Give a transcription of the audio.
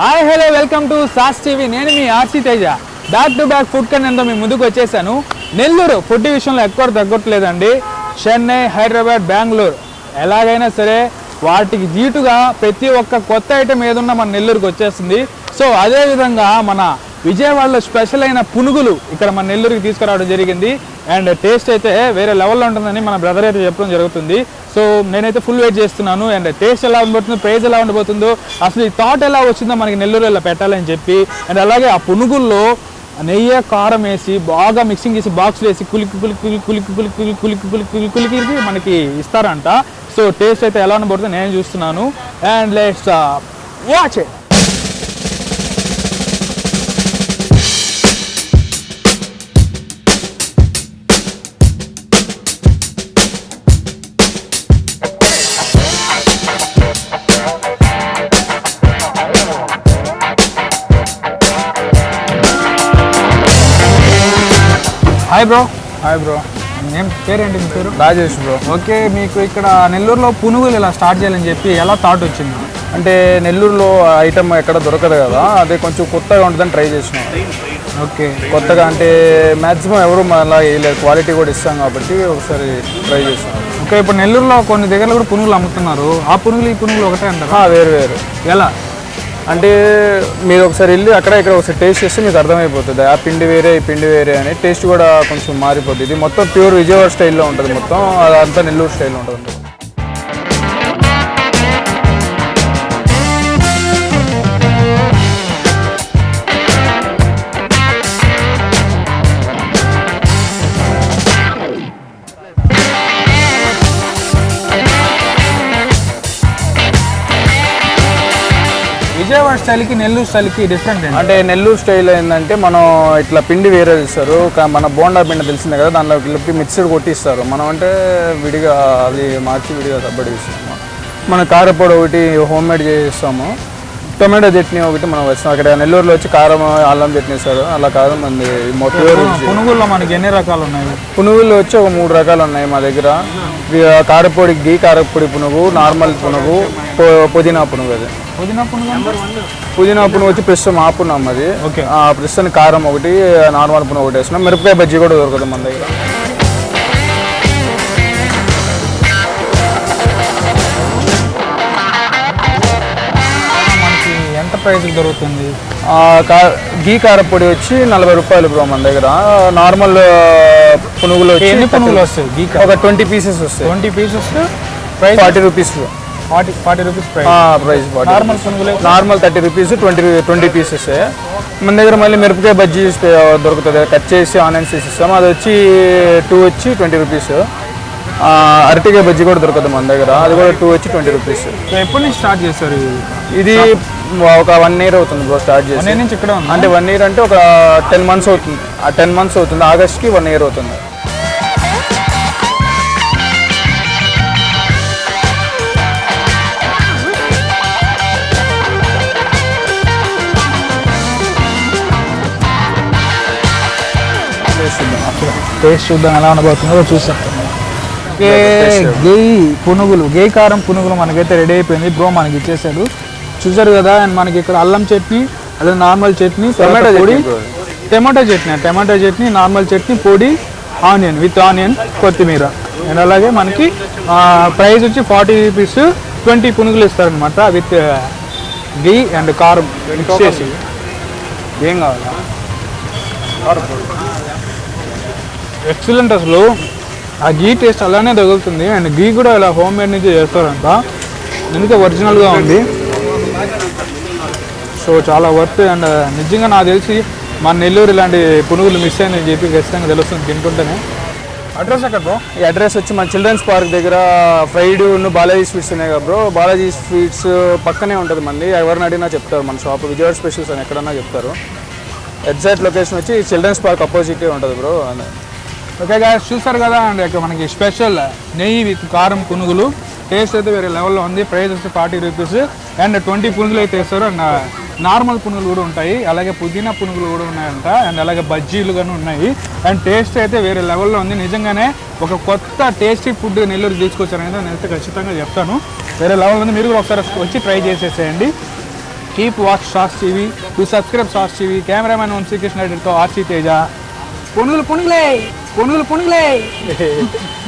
Hi hello welcome to sauce TV. నేను మీ RC Teja. Back to back food కంటెంట్తో మీ ముందుకు వచ్చేసాను. నెల్లూరు ఫుడ్ విషయంలో ఎక్కువ తగ్గట్లేదండి. చెన్నై హైదరాబాద్ బెంగళూరు. ఎలాగైనా సరే వాటికి జీటుగా ప్రతి ఒక్క కొత్త ఐటెం ఏదున్నా మన నెల్లూరుకి వచ్చేస్తుంది. సో అదేవిధంగా మన విజయవాడలో స్పెషల్ అయిన పునుగులు ఇక్కడ మన నెల్లూరుకి తీసుకురావడం జరిగింది అండ్ టేస్ట్ అయితే వేరే లెవెల్లో ఉంటుందని మన బ్రదర్ అయితే చెప్పడం జరుగుతుంది సో నేనైతే ఫుల్ వెయిట్ చేస్తున్నాను అండ్ టేస్ట్ ఎలా ఉండబోతుందో ప్రైజ్ ఎలా ఉండబోతుందో అసలు ఈ థాట్ ఎలా వచ్చిందో మనకి నెల్లూరు ఇలా పెట్టాలని చెప్పి అండ్ అలాగే ఆ పునుగుల్లో నెయ్యి కారం వేసి బాగా మిక్సింగ్ చేసి బాక్స్ వేసి కులికి కులికి కులికి కులికి కులికి కులికి కులికి కులికి కులికి కులికి మనకి ఇస్తారంట సో టేస్ట్ అయితే ఎలా ఉండబోతుందో నేను చూస్తున్నాను and let's watch hi bro hi bro ఏం పేరేంటి మీ పేరు? రాజేష్ బ్రో ఓకే మీకు ఇక్కడ నెల్లూరులో పునుగులు ఇలా స్టార్ట్ చేయాలని చెప్పి ఎలా థాట్ వచ్చింది? అంటే నెల్లూరులో ఐటమ్ ఎక్కడ దొరకదు కదా అదే కొంచెం కొత్తగా ఉంటుందని ట్రై చేసినాం. ఓకే. కొత్తగా అంటే మ్యాక్సిమం ఎవరు అలా వేయలేదు క్వాలిటీ కూడా ఇస్తాం కాబట్టి ఒకసారి ట్రై చేసాం ఓకే ఇప్పుడు నెల్లూరులో కొన్ని దగ్గర కూడా పునుగులు అమ్ముతున్నారు. ఆ పునుగులు ఈ పునుగులు ఒకటే అంటారా? వేరు వేరు. ఎలా? అంటే మీరు ఒకసారి వెళ్ళి అక్కడ ఇక్కడ ఒకసారి టేస్ట్ చేస్తే మీకు అర్థమైపోతుంది. ఆ పిండి వేరే ఈ పిండి వేరే అని టేస్ట్ కూడా కొంచెం మారిపోతుంది ఇది మొత్తం ప్యూర్ విజయవాడ స్టైల్లో ఉంటుంది మొత్తం. అదంతా నెల్లూరు స్టైల్లో ఉంటుంది. విజయవాడ స్టైల్కి నెల్లూరు స్టైల్కి డిఫరెంట్ అంటే నెల్లూరు స్టైల్ ఏంటంటే మనం ఇట్లా పిండి వేరే ఇస్తారు మన బోండా పిండి తెలిసిందే కదా దానిలో కలిపి మిక్సర్ కొట్టిస్తారు. మనం అంటే విడిగా అది మార్చి విడిగా సబ్బడి ఇస్తాము మన కారపొడి ఒకటి హోమ్ మేడ్ చేస్తాము. టొమాటో చట్నీ ఒకటి మనం వస్తాం. అక్కడ నెల్లూరులో వచ్చి కారం అల్లం చట్నీ ఇస్తారు అలా కాదు మంది పునుగుల్లో మనకి ఎన్ని రకాలు ఉన్నాయి? పునుగులు వచ్చి ఒక మూడు రకాలు ఉన్నాయి మా దగ్గర. కారపొడి గీ కారపొడి పునుగు నార్మల్ పునుగు పుదీనా పునుగు అది. పుదీనా పునుగు అంటే? పుదీనా పునుగు వచ్చి ప్రస్తుతం ఆపున్నాం అది. ప్రస్తుతం కారం ఒకటి నార్మల్ పునుగు ఒకటి వేస్తున్నాం. మిరపకాయ బజ్జీ కూడా దొరుకుతుంది మన దగ్గర. ప్రైస్కి దొరుకుతుంది. గీ కారపొడి వచ్చి నలభై రూపాయలు బ్రో మన దగ్గర. నార్మల్ పునుగులు వచ్చి ఎన్ని పునుగులు వస్తాయి గీ ఒక ట్వంటీ పీసెస్ వస్తాయి. Twenty pieces price forty rupees forty forty rupees price price normal పునుగులే normal thirty rupees twenty twenty pieces మన దగ్గర మళ్ళీ మిరపకాయ బజ్జీ దొరుకుతుంది. కట్ చేసి ఆనియన్స్ వేసి ఇస్తాం అది వచ్చి టూ వచ్చి ట్వంటీ రూపీస్ అరటికాయ బజ్జీ కూడా దొరుకుతుంది మన దగ్గర. అది కూడా టూ వచ్చి ట్వంటీ రూపీస్ ఎప్పటి నుంచి స్టార్ట్ చేస్తారు ఇది? ఒక వన్ ఇయర్ అవుతుంది బ్రో స్టార్ట్ చేసి. నుంచి ఇక్కడ అంటే వన్ ఇయర్ అంటే ఒక టెన్ మంత్స్ అవుతుంది. ఆ టెన్ మంత్స్ అవుతుంది ఆగస్ట్కి వన్ ఇయర్ అవుతుంది. టేస్ట్ చూద్దాం ఎలా ఉండబోతుందో చూసాం గేయి పునుగులు గేయి కారం పునుగులు మనకైతే రెడీ అయిపోయింది. బ్రో మనకి ఇచ్చేసాడు చూసారు కదా అండ్ మనకి ఇక్కడ అల్లం చట్నీ అదే నార్మల్ చట్నీ టమాటో పొడి. Tomato chutney tomato chutney normal chutney పొడి ఆనియన్ విత్ ఆనియన్ కొత్తిమీర. అండ్ అలాగే మనకి ప్రైస్ వచ్చి ఫార్టీ రూపీస్ ట్వంటీ పునుగులు ఇస్తారనమాట విత్ గీ అండ్ కారం మిక్స్ చేసి. ఏం కావాలా? ఎక్సలెంట్ అసలు. ఆ గీ టేస్ట్ అలానే తగులుతుంది అండ్ గీ కూడా ఇలా హోమ్ మేడ్ నుంచి చేస్తారంట. అందుకే ఒరిజినల్గా ఉంది. సో చాలా వర్త్ అండ్ నిజంగా నాకు తెలిసి మన నెల్లూరు ఇలాంటి పునుగులు మిస్ అయిందని చెప్పి ఖచ్చితంగా తెలుస్తుంది తింటుంటేనే అడ్రస్ ఎక్కడ బ్రో ఈ అడ్రస్ వచ్చి మన చిల్డ్రన్స్ పార్క్ దగ్గర ఫ్రైడ్ బాలాజీ స్వీట్స్ ఉన్నాయి కదా బ్రో బాలాజీ స్వీట్స్ పక్కనే ఉంటుంది మంది ఎవరిని అడిగినా చెప్తారు మన షాప్ విజయవాడ స్పెషల్స్ అని ఎక్కడన్నా చెప్తారు. ఎగ్జాక్ట్ లొకేషన్ వచ్చి చిల్డ్రన్స్ పార్క్ అపోజిట్ ఉంటుంది బ్రో ఓకే గాయస్ చూసారు కదా అండ్ మనకి స్పెషల్ నెయ్యి విత్ కారం పునుగులు. టేస్ట్ అయితే వేరే లెవెల్లో ఉంది. ప్రైస్ వచ్చి ఫార్టీ రూపీస్ అండ్ ట్వంటీ పునుగులు అయితే వేస్తారు. అండ్ నార్మల్ పునుగులు కూడా ఉంటాయి. అలాగే పుదీనా పునుగులు కూడా ఉన్నాయంట. అండ్ అలాగే బజ్జీలు కానీ ఉన్నాయి. అండ్ టేస్ట్ అయితే వేరే లెవెల్లో ఉంది. నిజంగానే ఒక కొత్త టేస్టీ ఫుడ్ నెల్లూరు తీసుకొచ్చారనేది నేనైతే ఖచ్చితంగా చెప్తాను. వేరే లెవెల్ ఉంది. మీరు కూడా ఒకసారి వచ్చి ట్రై చేసేసేయండి. Keep watch Shorts TV to subscribe Shorts TV cameraman Vamsi Krishna రెడ్డితో ఆర్సీ తేజ పునుగులు పునుగులే! పునుగులు పునుగులే!